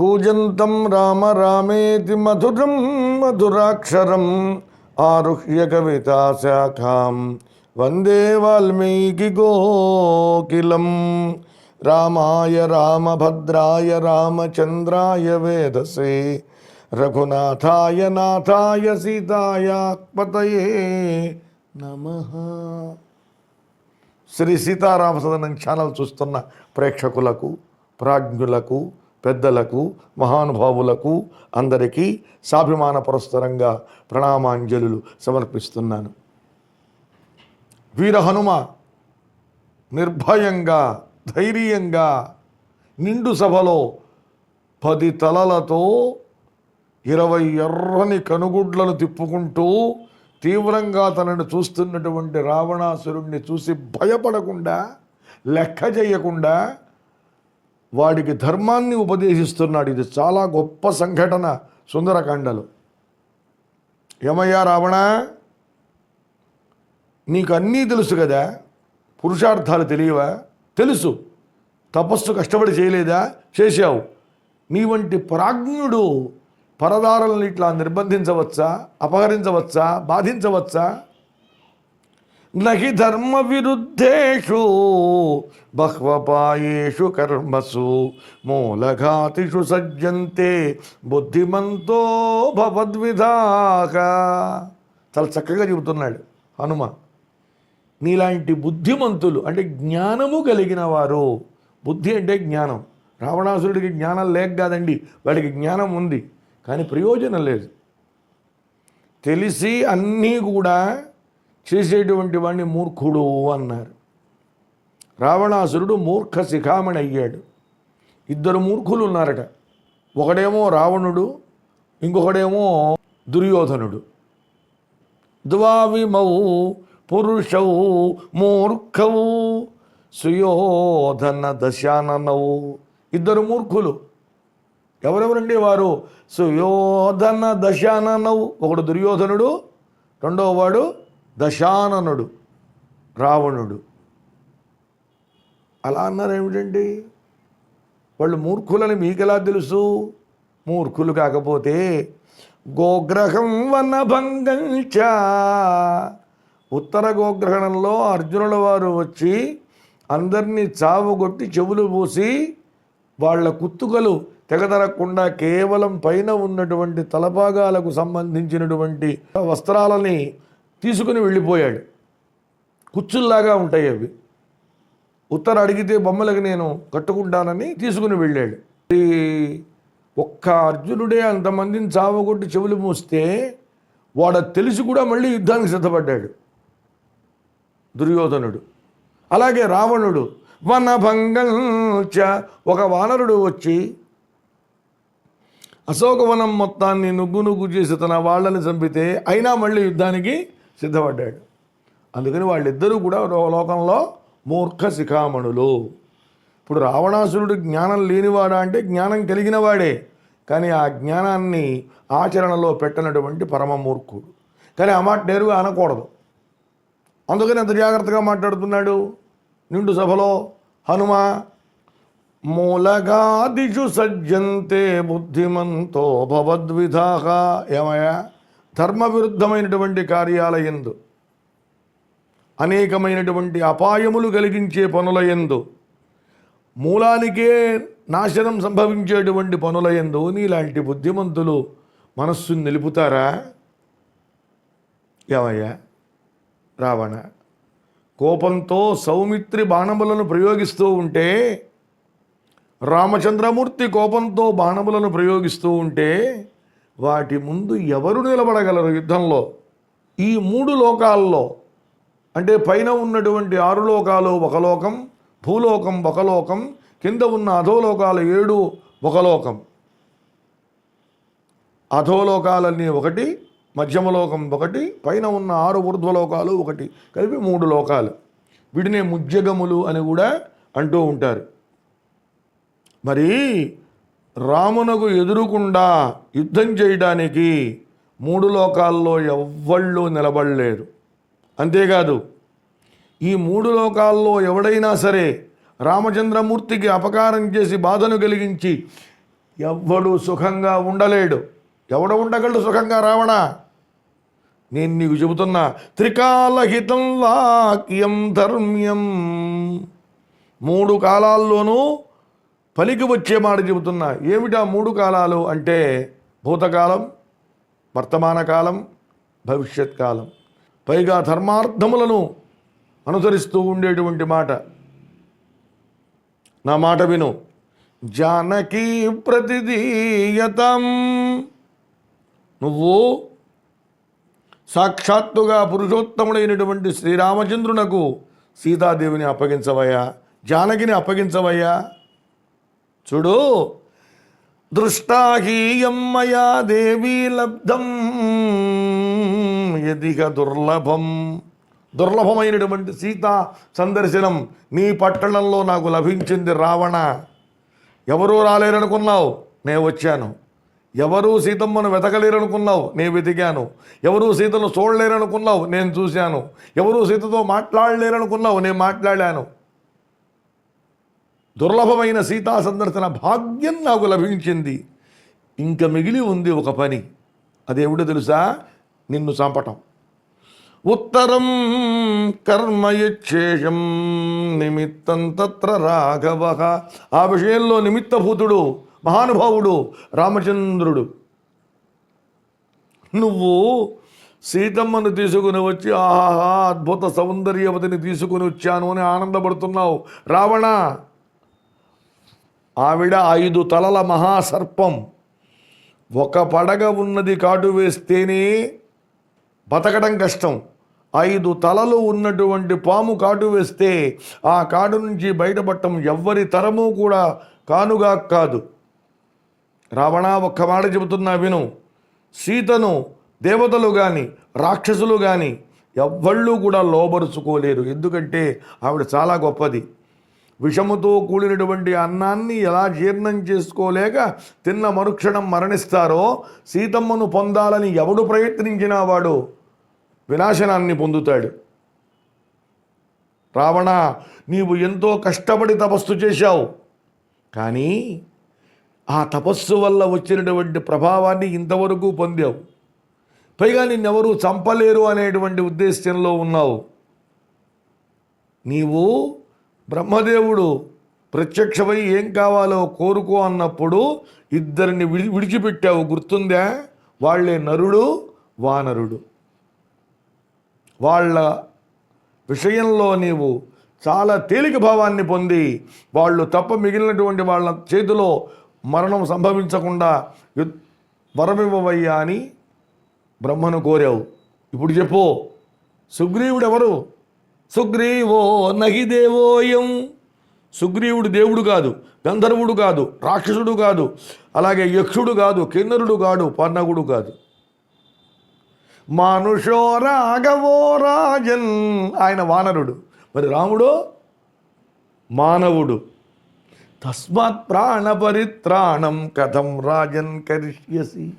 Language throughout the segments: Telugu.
కూజంతం రామ రామేతి మధురం మధురాక్షరం ఆరుహ్య కవితా శాఖాం. వందే వాల్మీకి గోకిలం. రామాయ రామభద్రాయ రామచంద్రాయ వేదసే. రఘునాథాయ నాథాయ సీతాయ నమ. శ్రీ సీతారామ సదనం ఛానల్ చూస్తున్న ప్రేక్షకులకు ప్రాజ్ఞులకు పెద్దలకు మహానుభావులకు అందరికీ సాభిమాన పురస్సరంగా ప్రణామాంజలు సమర్పిస్తున్నాను. వీర హనుమ నిర్భయంగా ధైర్యంగా నిండు సభలో పది తలలతో ఇరవై ఎర్రని కనుగుడ్లను తిప్పుకుంటూ తీవ్రంగా తనను చూస్తున్నటువంటి రావణాసురుణ్ణి చూసి భయపడకుండా లెక్క చేయకుండా వాడికి ధర్మాన్ని ఉపదేశిస్తున్నాడు. ఇది చాలా గొప్ప సంఘటన సుందరకాండలు. ఏమయ్యా రావణ నీకు అన్నీ తెలుసు కదా? పురుషార్థాలు తెలియవా? తెలుసు. తపస్సు కష్టపడి చేయలేదా? చేశావు. నీ వంటి ప్రాజ్ఞుడు పరదారులను ఇట్లా నిర్బంధించవచ్చా? అపహరించవచ్చా? బాధించవచ్చా? నహి ధర్మ విరుద్ధేషు బహ్వపాయేషు కర్మసు మూలఘాతిషు సజ్జంతే బుద్ధిమంతో భవద్విధాక. చాలా చక్కగా చెబుతున్నాడు హనుమ. నీలాంటి బుద్ధిమంతులు అంటే జ్ఞానము కలిగిన వారు బుద్ధి అంటే జ్ఞానం. రావణాసురుడికి జ్ఞానం లేక కాదండి వాడికి జ్ఞానం ఉంది కానీ ప్రయోజనం లేదు. తెలిసి అన్నీ కూడా చేసేటువంటి వాడిని మూర్ఖుడు అన్నారు. రావణాసురుడు మూర్ఖ శిఖామణి అయ్యాడు ఇద్దరు మూర్ఖులు ఉన్నారట ఒకడేమో రావణుడు ఇంకొకడేమో దుర్యోధనుడు. ద్వావిమౌ పురుషౌ మూర్ఖవు సుయోధన దశాననౌ. ఇద్దరు మూర్ఖులు. ఎవరెవరండి వారు? సుయోధన దశాననవు ఒకడు దుర్యోధనుడు రెండవ వాడు దశాననుడు రావణుడు. అలా అన్నారు ఏమిటండి? వాళ్ళు మూర్ఖులని మీకెలా తెలుసు? మూర్ఖులు కాకపోతే గోగ్రహం వనభంగం చ. ఉత్తర గోగ్రహణంలో అర్జునుల వారు వచ్చి అందరినీ చావుగొట్టి చెవులు పూసి వాళ్ళ కుత్తుకలు తెగదరకుండా కేవలం పైన ఉన్నటువంటి తలభాగాలకు సంబంధించినటువంటి వస్త్రాలని తీసుకుని వెళ్ళిపోయాడు. కుచ్చుల్లాగా ఉంటాయి అవి. ఉత్తర అడిగితే బొమ్మలకు నేను కట్టుకుంటానని తీసుకుని వెళ్ళాడు. ఈ ఒక్క అర్జునుడే అంతమందిని చావగొట్టి చెవులు మూస్తే వాడ తెలిసి కూడా మళ్ళీ యుద్ధానికి సిద్ధపడ్డాడు. దుర్యోధనుడు. అలాగే రావణుడు. వనభంగం చ ఒక వానరుడు వచ్చి అశోకవనం మొత్తాన్ని నుగ్గు నుగ్గు చేసి తన వాళ్ళని చంపితే అయినా మళ్ళీ యుద్ధానికి సిద్ధపడ్డాడు. అందుకని వాళ్ళిద్దరూ కూడా లోకంలో మూర్ఖ శిఖామణులు. ఇప్పుడు రావణాసురుడు జ్ఞానం లేనివాడా అంటే జ్ఞానం కలిగిన వాడే. కానీ ఆ జ్ఞానాన్ని ఆచరణలో పెట్టనటువంటి పరమమూర్ఖుడు కానీ ఆ మాట నేరుగా అనకూడదు. అందుకని ఎంత జాగ్రత్తగా మాట్లాడుతున్నాడు? నిండు సభలో హనుమ మూలగాదిషు సజ్జంతే బుద్ధిమంతో భవద్విధాహ. ఏమయ్యా? ధర్మ విరుద్ధమైనటువంటి కార్యాలయందు అనేకమైనటువంటి అపాయములు కలిగించే పనుల ఎందు మూలానికే నాశనం సంభవించేటువంటి పనుల ఎందు నీలాంటి బుద్ధిమంతులు మనస్సును నిలుపుతారా? ఏమయ్యా? రావణ కోపంతో సౌమిత్రి బాణములను ప్రయోగిస్తూ ఉంటే రామచంద్రమూర్తి కోపంతో బాణములను ప్రయోగిస్తూ ఉంటే వాటి ముందు ఎవరు నిలబడగలరు యుద్ధంలో? ఈ మూడు లోకాల్లో అంటే పైన ఉన్నటువంటి ఆరు లోకాలు ఒక లోకం భూలోకం ఒక లోకం కింద ఉన్న అధోలోకాలు ఏడు ఒక లోకం. అధోలోకాలన్నీ ఒకటి మధ్యమలోకం ఒకటి పైన ఉన్న ఆరు ఊర్ధ్వలోకాలు ఒకటి. కలిపి మూడు లోకాలు. వీటినే ముజ్జగములు అని కూడా అంటూ ఉంటారు. మరి రామునకు ఎదురుకుండా యుద్ధం చేయడానికి మూడు లోకాల్లో ఎవ్వళ్ళు నిలబడలేరు. అంతేకాదు ఈ మూడు లోకాల్లో ఎవడైనా సరే రామచంద్రమూర్తికి అపకారం చేసి బాధను కలిగించి ఎవ్వడు సుఖంగా ఉండలేడు. ఎవడు ఉండగలడు సుఖంగా రావణ? నేను నీకు చెబుతున్నా త్రికాలహితం వాక్యం ధర్మ్యం. మూడు కాలాల్లోనూ పలికి వచ్చే మాట చెబుతున్నా. ఏమిటా మూడు కాలాలు అంటే భూతకాలం వర్తమాన కాలం భవిష్యత్ కాలం. పైగా ధర్మార్థములను అనుసరిస్తూ ఉండేటువంటి మాట. నా మాట విను. జానకి ప్రతిదీయతం నువ్వు సాక్షాత్తుగా పురుషోత్తముడైనటువంటి శ్రీరామచంద్రునకు సీతాదేవిని అప్పగించవయ్యా జానకిని అప్పగించవయ్యా చూడు. దృష్టాహీయం మయా దేవీ లబ్ధం ఎదిగ దుర్లభం. దుర్లభమైనటువంటి సీత సందర్శనం నీ పట్టణంలో నాకు లభించింది రావణ. ఎవరూ రాలేరనుకున్నావు? నేను వచ్చాను. ఎవరూ సీతమ్మను వెతకలేరనుకున్నావు? నేను వెతికాను. ఎవరూ సీతను చూడలేరనుకున్నావు? నేను చూశాను. ఎవరూ సీతతో మాట్లాడలేరనుకున్నావు? నేను మాట్లాడాను. దుర్లభమైన సీతా సందర్శన భాగ్యం నాకు లభించింది. ఇంకా మిగిలి ఉంది ఒక పని. అదేమిటో తెలుసా? నిన్ను చంపటం. ఉత్తరం కర్మయచ్చేషం నిమిత్తం తత్ర రాఘవ. ఆ విషయంలో నిమిత్తభూతుడు మహానుభావుడు రామచంద్రుడు. నువ్వు సీతమ్మను తీసుకుని వచ్చి ఆహా అద్భుత సౌందర్యవతిని తీసుకుని వచ్చాను అని ఆనందపడుతున్నావు. రావణ ఆవిడ ఐదు తలల మహాసర్పం. ఒక పడగ ఉన్నది కాటు వేస్తేనే బతకడం కష్టం. ఐదు తలలు ఉన్నటువంటి పాము కాటు వేస్తే ఆ కాటు నుంచి బయటపడటం ఎవ్వరి తరము కూడా కానుగా కాదు. రావణ ఒక్క మాట చెబుతున్నా విను. సీతను దేవతలు కానీ రాక్షసులు కానీ ఎవ్వళ్ళు కూడా లోబరుచుకోలేరు. ఎందుకంటే ఆవిడ చాలా గొప్పది. విషముతో కూడినటువంటి అన్నాన్ని ఎలా జీర్ణం చేసుకోలేక తిన్న మరుక్షణం మరణిస్తారో సీతమ్మను పొందాలని ఎవడు ప్రయత్నించినా వాడు వినాశనాన్ని పొందుతాడు. రావణ నీవు ఎంతో కష్టపడి తపస్సు చేశావు. కానీ ఆ తపస్సు వల్ల వచ్చినటువంటి ప్రభావాన్ని ఇంతవరకు పొందావు. పైగా నిన్నెవరూ చంపలేరు అనేటువంటి ఉద్దేశంలో ఉన్నావు. నీవు బ్రహ్మదేవుడు ప్రత్యక్షమై ఏం కావాలో కోరుకో అన్నప్పుడు ఇద్దరిని విడి విడిచిపెట్టావు గుర్తుందా? వాళ్ళే నరుడు వానరుడు. వాళ్ళ విషయంలో నీవు చాలా తేలిక భావాన్ని పొంది వాళ్ళు తప్ప మిగిలినటువంటి వాళ్ళ చేతిలో మరణం సంభవించకుండా వరమివ్వవయ్యా అని బ్రహ్మను కోరావు. ఇప్పుడు చెప్పు సుగ్రీవుడు ఎవరు సుగ్రీవో నహి దేవోయం. సుగ్రీవుడు దేవుడు కాదు గంధర్వుడు కాదు రాక్షసుడు కాదు అలాగే యక్షుడు కాదు కిన్నరుడు కాదు పన్నగుడు కాదు. మానుషో రాఘవో రాజన్ ఆయన వానరుడు. మరి రాముడు? మానవుడు. తస్మాత్ ప్రాణ పరిత్రాణం కథం రాజన్ కరిష్యసి.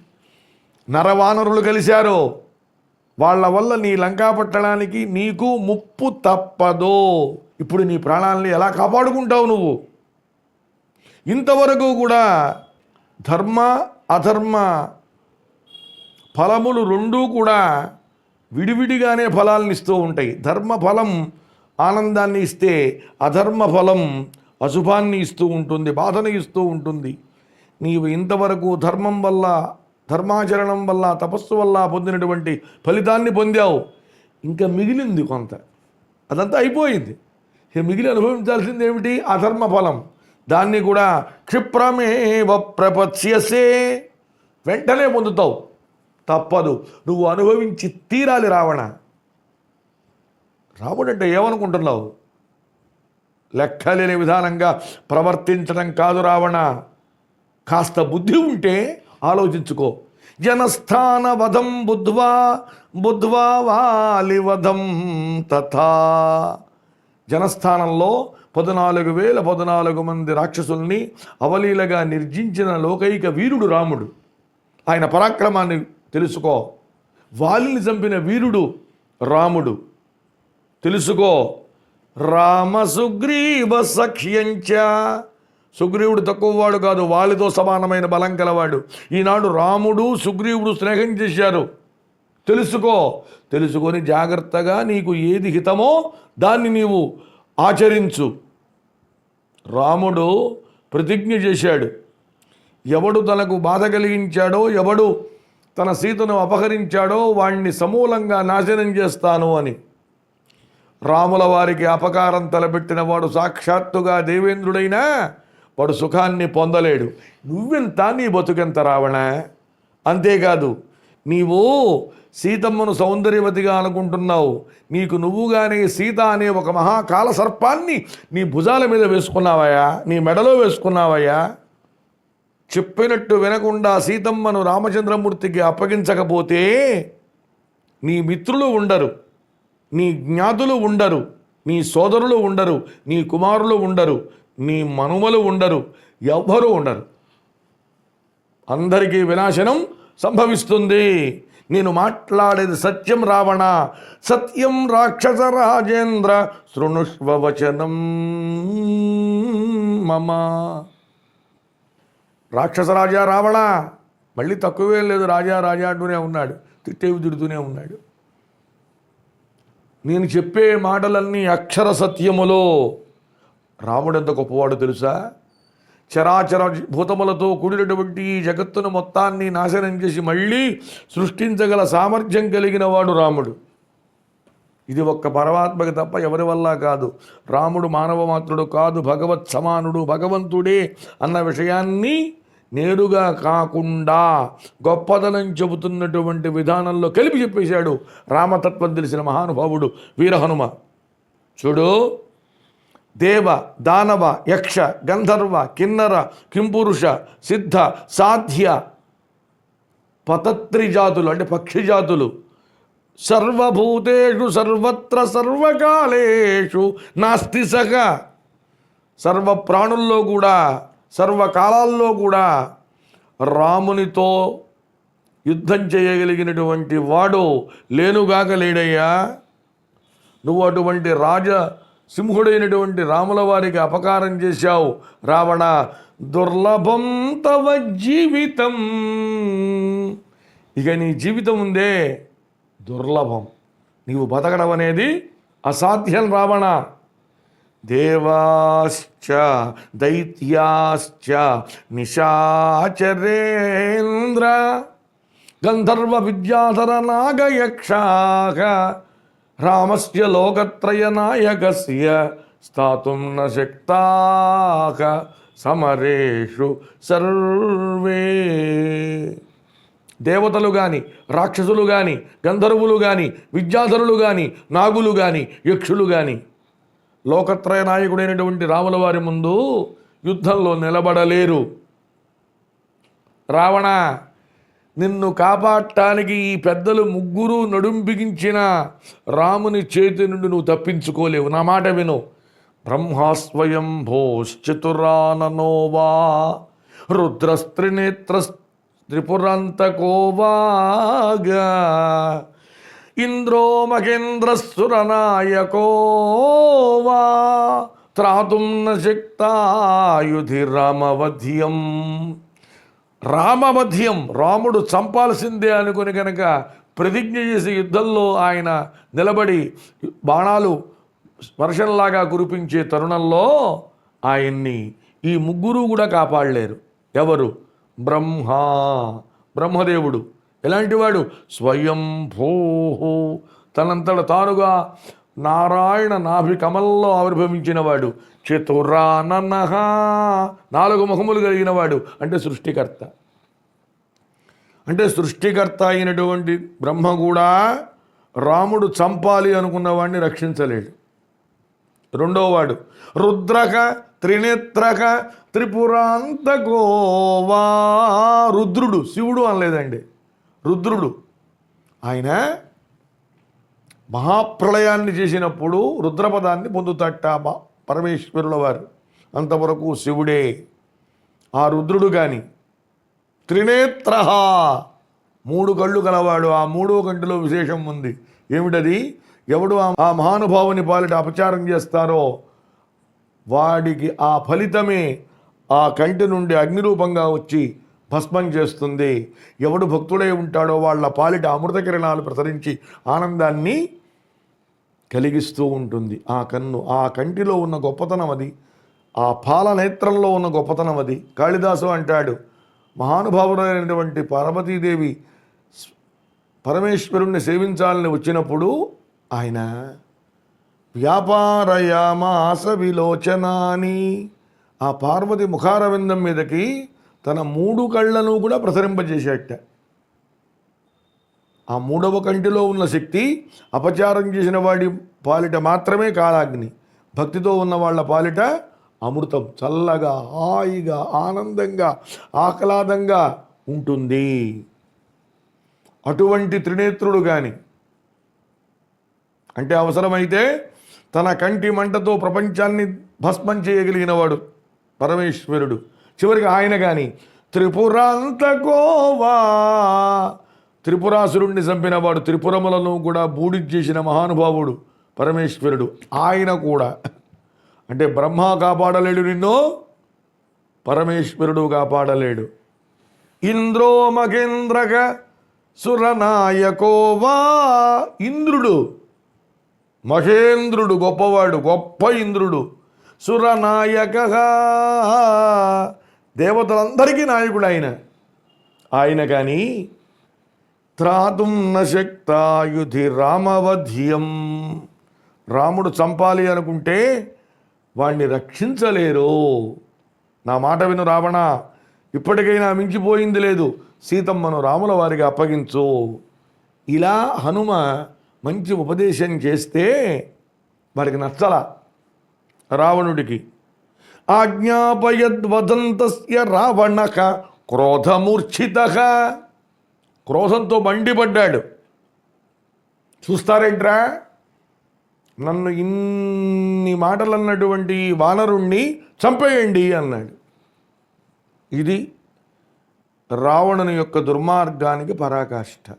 నరవానరులు కలిశారు? వాళ్ళ వల్ల నీ లంకా పట్టడానికి నీకు ముప్పు తప్పదో. ఇప్పుడు నీ ప్రాణాలని ఎలా కాపాడుకుంటావు నువ్వు? ఇంతవరకు కూడా ధర్మ అధర్మ ఫలములు రెండూ కూడా విడివిడిగానే ఫలాలను ఇస్తూ ఉంటాయి. ధర్మ ఫలం ఆనందాన్ని ఇస్తే అధర్మ ఫలం అశుభాన్ని ఇస్తూ ఉంటుంది బాధను ఇస్తూ ఉంటుంది. నీవు ఇంతవరకు ధర్మం వల్ల ధర్మాచరణం వల్ల తపస్సు వల్ల పొందినటువంటి ఫలితాన్ని పొందావు. ఇంకా మిగిలింది కొంత. అదంతా అయిపోయింది. ఇక మిగిలి అనుభవించాల్సింది ఏమిటి? అధర్మ ఫలం దాన్ని కూడా క్షిప్రమేవ ప్రపత్స్యసే వెంటనే పొందుతావు. తప్పదు. నువ్వు అనుభవించి తీరాలి రావణ. రాముడంటే ఏమనుకుంటున్నావు? లెక్కలేని విధానంగా ప్రవర్తించడం కాదు రావణ. కాస్త బుద్ధి ఉంటే ఆలోచించుకో. జనస్థాన వధం బుద్ధ్వా బుద్ధ్వా వాలివధం తథా. జనస్థానంలో పద్నాలుగు వేల పద్నాలుగు మంది రాక్షసుల్ని అవలీలగా నిర్జించిన లోకైక వీరుడు రాముడు. ఆయన పరాక్రమాన్ని తెలుసుకో. వాలిని చంపిన వీరుడు రాముడు. తెలుసుకో. రామ సుగ్రీవ సఖ్యంచ సుగ్రీవుడు తక్కువవాడు కాదు వాళ్ళతో సమానమైన బలం కలవాడు. ఈనాడు రాముడు సుగ్రీవుడు స్నేహం చేశారు. తెలుసుకో తెలుసుకొని జాగ్రత్తగా నీకు ఏది హితమో దాన్ని నీవు ఆచరించు. రాముడు ప్రతిజ్ఞ చేశాడు. ఎవడు తనకు బాధ కలిగించాడో ఎవడు తన సీతను అపహరించాడో వాణ్ణి సమూలంగా నాశనం చేస్తాను అని. రాముల వారికి అపకారం తలపెట్టిన వాడు సాక్షాత్తుగా దేవేంద్రుడైనా వాడు సుఖాన్ని పొందలేడు. నువ్వెంత నీ బతుకెంత రావణ? అంతేకాదు నీవు సీతమ్మను సౌందర్యవతిగా అనుకుంటున్నావు. నీకు నువ్వుగానే సీత అనే ఒక మహాకాల సర్పాన్ని నీ భుజాల మీద వేసుకున్నావయ్యా నీ మెడలో వేసుకున్నావయ్యా. చెప్పినట్టు వినకుండా సీతమ్మను రామచంద్రమూర్తికి అప్పగించకపోతే నీ మిత్రులు ఉండరు నీ జ్ఞాతులు ఉండరు నీ సోదరులు ఉండరు నీ కుమారులు ఉండరు. నీ మనుమలు ఉండరు ఎవ్వరూ ఉండరు. అందరికీ వినాశనం సంభవిస్తుంది. నేను మాట్లాడేది సత్యం రావణ సత్యం రాక్షస రాజేంద్ర శృణుష్వచనం మమ. రాక్షస రాజా రావణ మళ్ళీ తక్కువేం లేదు రాజా రాజా అంటూనే ఉన్నాడు తిట్టేవి తిడుతూనే ఉన్నాడు. నేను చెప్పే మాటలన్నీ అక్షర సత్యములో. రాముడు ఎంత గొప్పవాడు తెలుసా? చరాచర భూతములతో కూడినటువంటి ఈ జగత్తును మొత్తాన్ని నాశనం చేసి మళ్ళీ సృష్టించగల సామర్థ్యం కలిగిన వాడు రాముడు. ఇది ఒక్క పరమాత్మకి తప్ప ఎవరి వల్ల కాదు. రాముడు మానవ మాత్రుడు కాదు భగవత్ సమానుడు భగవంతుడే అన్న విషయాన్ని నేరుగా కాకుండా గొప్పదనం చెబుతున్నటువంటి విధానంలో కలిపి చెప్పేశాడు రామతత్వం తెలిసిన మహానుభావుడు వీరహనుమ. చూడు దేవ దానవ యక్ష గంధర్వ కిన్నర కింపురుష సిద్ధ సాధ్య పతత్రి జాతులు అంటే పక్షి జాతులు సర్వభూతేషు సర్వత్ర సర్వకాలేషు నాస్తి సహ సర్వ ప్రాణుల్లో కూడా సర్వకాలాల్లో కూడా రామునితో యుద్ధం చేయగలిగినటువంటి వాడు లేనుగాక లేడయ్యా. నువ్వు అటువంటి రాజ సింహుడైనటువంటి రాముల వారికి అపకారం చేశావు. రావణ దుర్లభం తవ జీవితం. ఇక నీ జీవితం ఉందే దుర్లభం. నీవు బతకడం అనేది అసాధ్యం రావణ. దేవాశ్చ దైత్యాశ్చ నిశాచరేంద్ర గంధర్వ విద్యాధర నాగయక్షాక రామస్య లోకత్రయ నాయకస్య స్థాతుం న శక్తాక సమరేషు సర్వే. దేవతలు కానీ రాక్షసులు కానీ గంధర్వులు కానీ విద్యాధరులు కానీ నాగులు కానీ యక్షులు కానీ లోకత్రయ నాయకుడైనటువంటి రాముల వారి ముందు యుద్ధంలో నిలబడలేరు. రావణ నిన్ను కాపాడటానికి ఈ పెద్దలు ముగ్గురు నడుం బిగించిన రాముని చేతి నుండి నువ్వు తప్పించుకోలేవు. నా మాట విను. బ్రహ్మాస్వయం భోశ్చతురాననో వా రుద్రస్త్రినేత్ర త్రిపురంతకోవాగా ఇంద్రో మహేంద్రసురనాయకో త్రాతుం న శక్తాయుధి రామవధ్యం రామమధ్యం రాముడు చంపాల్సిందే అనుకుని కనుక ప్రతిజ్ఞ చేసి యుద్ధంలో ఆయన నిలబడి బాణాలు వర్షంలాగా కురిపించే తరుణంలో ఆయన్ని ఈ ముగ్గురు కూడా కాపాడలేరు. ఎవరు? బ్రహ్మ. బ్రహ్మదేవుడు. ఎలాంటివాడు స్వయం భూహు తనంతట తానుగా నారాయణ నాభి కమల్లో ఆవిర్భవించినవాడు చతురాననహ. నాలుగు ముఖములు కలిగిన వాడు అంటే సృష్టికర్త. అంటే సృష్టికర్త అయినటువంటి బ్రహ్మ కూడా రాముడు చంపాలి అనుకున్న వాడిని రక్షించలేడు. రెండోవాడు రుద్రక త్రినేత్రక త్రిపురాంతకోవా రుద్రుడు శివుడు అనలేదండి. రుద్రుడు. ఆయన మహాప్రళయాన్ని చేసినప్పుడు రుద్రపదాన్ని పొందుతట్టాబా పరమేశ్వరుల వారు. అంతవరకు శివుడే. ఆ రుద్రుడు కానీ త్రినేత్ర మూడు కళ్ళు గలవాడు. ఆ మూడో కంటిలో విశేషం ఉంది. ఏమిటది? ఎవడు ఆ- ఆ మహానుభావుని పాలిట అపచారం చేస్తారో వాడికి ఆ ఫలితమే ఆ కంటి నుండి అగ్నిరూపంగా వచ్చి భస్మం చేస్తుంది. ఎవడు భక్తుడై ఉంటాడో వాళ్ళ పాలిట అమృత కిరణాలు ప్రసరించి ఆనందాన్ని కలిగిస్తూ ఉంటుంది. ఆ కన్ను ఆ కంటిలో ఉన్న గొప్పతనం అది. ఆ పాల నేత్రంలో ఉన్న గొప్పతనం అది. కాళిదాసు అంటాడు మహానుభావుడైనటువంటి పార్వతీదేవి పరమేశ్వరుణ్ణి సేవించాలని వచ్చినప్పుడు ఆయన వ్యాపారయామాస విలోచనాని. ఆ పార్వతి ముఖారవిందం మీదకి తన మూడు కళ్ళను కూడా ప్రసరింపజేసేట ఆ మూడవ కంటిలో ఉన్న శక్తి అపచారం చేసిన వాడి పాలిట మాత్రమే కాలాగ్ని. భక్తితో ఉన్న వాళ్ళ పాలిట అమృతం. చల్లగా హాయిగా ఆనందంగా ఆహ్లాదంగా ఉంటుంది. అటువంటి త్రినేత్రుడు కానీ అంటే అవసరమైతే తన కంటి మంటతో ప్రపంచాన్ని భస్మం చేయగలిగినవాడు పరమేశ్వరుడు. చివరికి ఆయన కానీ త్రిపురాంతకోవా త్రిపురాసురుణ్ణి చంపినవాడు త్రిపురములను కూడా బూడి చేసిన మహానుభావుడు పరమేశ్వరుడు. ఆయన కూడా. అంటే బ్రహ్మ కాపాడలేడు నిన్ను పరమేశ్వరుడు కాపాడలేడు. ఇంద్రో మహేంద్రక సురనాయకోవా. ఇంద్రుడు మహేంద్రుడు గొప్పవాడు గొప్ప ఇంద్రుడు. సురనాయక. దేవతలందరికీ నాయకుడు ఆయన. ఆయన కానీ త్రాతుం నశక్తాయుధి రామవధ్యం. రాముడు చంపాలి అనుకుంటే వాణ్ణి రక్షించలేరు. నా మాట విను రావణ ఇప్పటికైనా మించిపోయింది లేదు. సీతమ్మను రాముల వారికి అప్పగించు. ఇలా హనుమ మంచి ఉపదేశం చేస్తే వారికి నచ్చల రావణుడికి. ఆజ్ఞాపయద్వదంతస్య రావణక క్రోధమూర్ఛిత. క్రోధంతో మండిపడ్డాడు. చూస్తారేంట్రా? నన్ను ఇన్ని మాటలు అన్నటువంటి వానరుణ్ణి చంపేయండి అన్నాడు. ఇది రావణుని యొక్క దుర్మార్గానికి పరాకాష్ఠ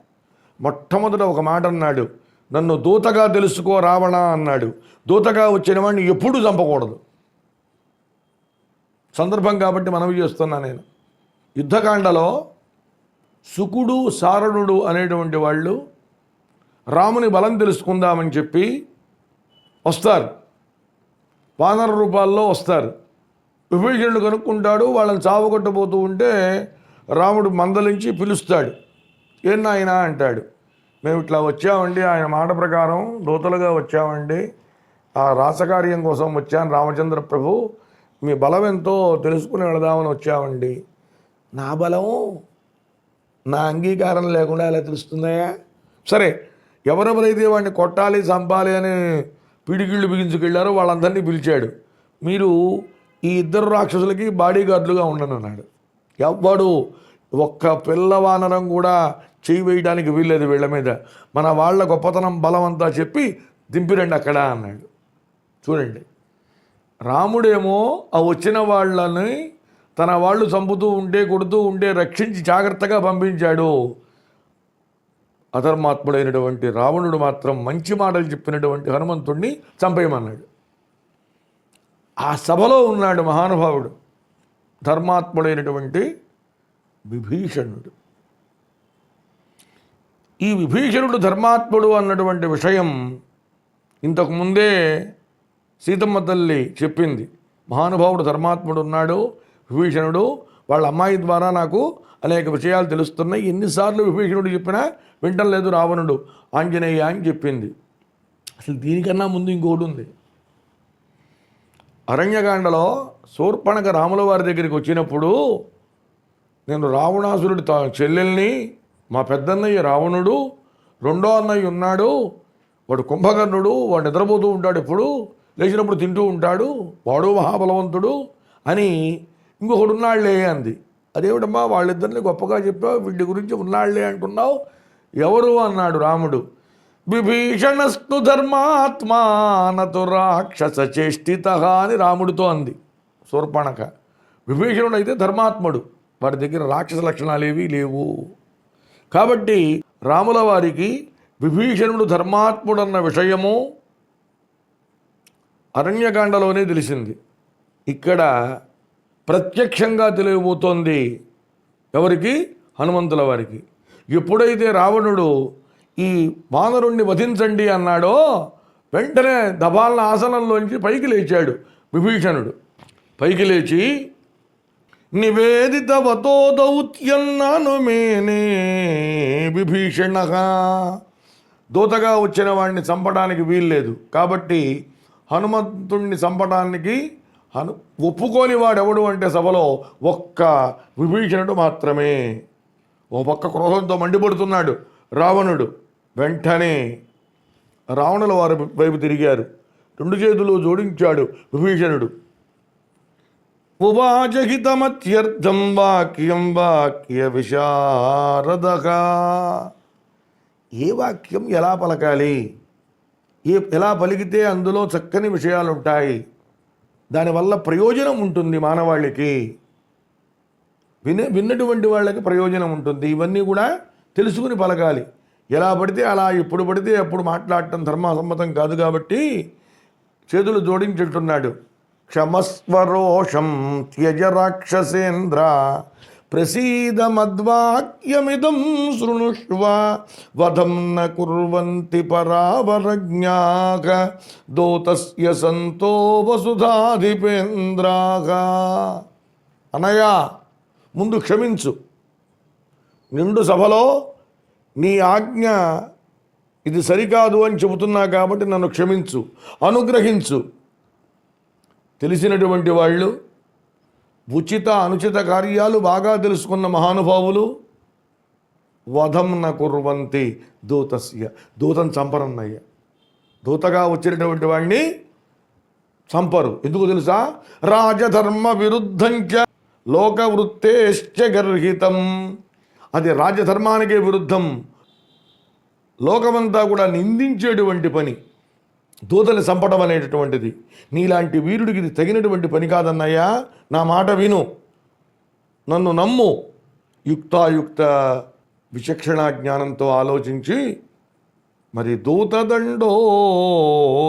మొట్టమొదట ఒక మాట అన్నాడు. నన్ను దూతగా తెలుసుకో రావణ అన్నాడు. దూతగా వచ్చిన వాడిని ఎప్పుడూ చంపకూడదు. సందర్భం కాబట్టి మనవి చేస్తున్నా నేను. యుద్ధకాండలో సుకుడు సారణుడు అనేటువంటి వాళ్ళు రాముని బలం తెలుసుకుందామని చెప్పి వస్తారు. వానర రూపాల్లో వస్తారు. విభీషణుడు కనుక్కుంటాడు వాళ్ళని చావగొట్టబోతూ ఉంటే రాముడు మందలించి పిలుస్తాడు. ఏం నాయనా? అంటాడు. మేము ఇట్లా వచ్చామండి ఆయన మాట ప్రకారం దూతలుగా వచ్చామండి. ఆ రాసకార్యం కోసం వచ్చాను రామచంద్ర ప్రభు. మీ బలం ఎంతో తెలుసుకుని వెళదామని వచ్చామండి. నా బలం నా అంగీకారం లేకుండా ఎలా తెలుస్తుందయ్యా సరే ఎవరెవరైతే వాడిని కొట్టాలి చంపాలి అని పిడికిళ్ళు బిగించుకెళ్ళారో వాళ్ళందరినీ పిలిచాడు. మీరు ఈ ఇద్దరు రాక్షసులకి బాడీ గార్డులుగా ఉండనన్నాడు. ఎవ్వడు ఒక్క పిల్లవానరం కూడా చేయి వేయడానికి వీల్లేదు వీళ్ళ మీద. మన వాళ్ళ గొప్పతనం బలం అంతా చెప్పి దింపిరండి అక్కడ అన్నాడు. చూడండి రాముడేమో ఆ వచ్చిన వాళ్ళని తన వాళ్ళు చంపుతూ ఉంటే కొడుతూ ఉంటే రక్షించి జాగ్రత్తగా పంపించాడు. అధర్మాత్ముడైనటువంటి రావణుడు మాత్రం మంచి మాటలు చెప్పినటువంటి హనుమంతుణ్ణి చంపేయమన్నాడు. ఆ సభలో ఉన్నాడు మహానుభావుడు ధర్మాత్ముడైనటువంటి విభీషణుడు. ఈ విభీషణుడు ధర్మాత్ముడు అన్నటువంటి విషయం ఇంతకుముందే సీతమ్మ తల్లి చెప్పింది. మహానుభావుడు ధర్మాత్ముడు ఉన్నాడు విభీషణుడు వాళ్ళ అమ్మాయి ద్వారా నాకు అనేక విషయాలు తెలుస్తున్నాయి. ఎన్నిసార్లు విభీషణుడు చెప్పినా వింటలేదు రావణుడు. ఆంజనేయ అని చెప్పింది. అసలు దీనికన్నా ముందు ఇంకోటి ఉంది. అరణ్యకాండలో శూర్పణక రాముల వారి దగ్గరికి వచ్చినప్పుడు నేను రావణాసురుడి చెల్లెల్ని మా పెద్దన్నయ్య రావణుడు రెండో అన్నయ్య ఉన్నాడు వాడు కుంభకర్ణుడు వాడు నిద్రపోతూ ఉంటాడు ఎప్పుడు లేచినప్పుడు తింటూ ఉంటాడు వాడు మహాబలవంతుడు అని ఇంకొకడు ఉన్నాళ్ళే అంది. అదేమిటమ్మా వాళ్ళిద్దరిని గొప్పగా చెప్పావు వీడి గురించి ఉన్నాళ్ళే అంటున్నావు? ఎవరు? అన్నాడు రాముడు. విభీషణస్తు ధర్మాత్మానతు రాక్షస చేష్టిత అని రాముడితో అంది. శూర్పణక విభీషణుడు అయితే ధర్మాత్ముడు వాడి దగ్గర రాక్షస లక్షణాలు ఏవీ లేవు. కాబట్టి రాముల వారికి విభీషణుడు ధర్మాత్ముడన్న విషయము అరణ్యకాండలోనే తెలిసింది. ఇక్కడ ప్రత్యక్షంగా తెలియబోతోంది. ఎవరికి? హనుమంతుల వారికి. ఎప్పుడైతే రావణుడు ఈ వానరుణ్ణి వధించండి అన్నాడో వెంటనే దబాలన ఆసనంలోంచి పైకి లేచాడు విభీషణుడు. పైకి లేచి నివేదిత వతో దౌత్యన్నాను మేనే విభీషణ. దూతగా వచ్చిన వాడిని చంపడానికి వీల్లేదు. కాబట్టి హనుమంతుణ్ణి చంపడానికి అను ఒప్పుకోని వాడెవడు అంటే సభలో ఒక్క విభీషణుడు మాత్రమే. ఓ పక్క క్రోధంతో మండిపడుతున్నాడు రావణుడు. వెంటనే రావణుల వారి వైపు తిరిగారు. రెండు చేతులు జోడించాడు విభీషణుడు. ఉవాచహితమత్యర్థం వాక్యం వాక్య విశారదక. ఏ వాక్యం ఎలా పలకాలి? ఏ ఎలా పలికితే అందులో చక్కని విషయాలు ఉంటాయి దానివల్ల ప్రయోజనం ఉంటుంది మానవాళికి. వినే విన్నటువంటి వాళ్ళకి ప్రయోజనం ఉంటుంది. ఇవన్నీ కూడా తెలుసుకుని పలకాలి. ఎలా పడితే అలా ఎప్పుడు పడితే అప్పుడు మాట్లాడటం ధర్మసమ్మతం కాదు కాబట్టి చేతులు జోడించుంటున్నాడు. క్షమస్వరోషం త్యజ రాక్షసేంద్ర ప్రసీదమద్వాక్యమిదం శృణుష్వ వధం న కుర్వంతి పరావరజ్ఞాక దోతస్య సంతో వసుధాధిపేంద్రాక అనయా ముందు క్షమించు. నిండు సభలో నీ ఆజ్ఞ ఇది సరికాదు అని చెబుతున్నా కాబట్టి నన్ను క్షమించు అనుగ్రహించు. తెలిసినటువంటి వాళ్ళు ఉచిత అనుచిత కార్యాలు బాగా తెలుసుకున్న మహానుభావులు వధం న కుర్వంతి దూతస్య దూతం చంపరన్నయ్య. దూతగా వచ్చినటువంటి వాడిని చంపరు. ఎందుకు తెలుసా? రాజధర్మ విరుద్ధంచ లోకవృత్తేశ్చ గర్హితం. అది రాజధర్మానికే విరుద్ధం. లోకమంతా కూడా నిందించేటువంటి పని. దూతని చంపడం అనేటటువంటిది. నీలాంటి వీరుడికి ఇది తగినటువంటి పని కాదన్నయ్యా. నా మాట విను. నన్ను నమ్ము. యుక్తాయుక్త విచక్షణ జ్ఞానంతో ఆలోచించి మరి దూతదండో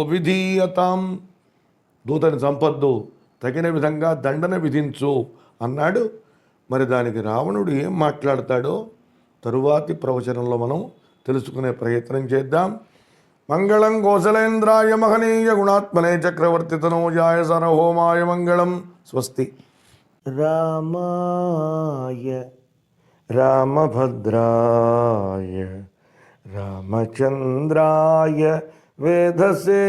విధీయతాం. దూతని చంపద్దు. తగిన విధంగా దండన విధించు అన్నాడు. మరి దానికి రావణుడు ఏం మాట్లాడతాడో తరువాతి ప్రవచనంలో మనం తెలుసుకునే ప్రయత్నం చేద్దాం. మంగళం కోసలేంద్రాయ మహనీయ గుణాత్మనే చక్రవర్తి తనోజాయ సరహోమాయ మంగళం స్వస్తి రామాయ రామభద్రాయ రామచంద్రాయ వేధసే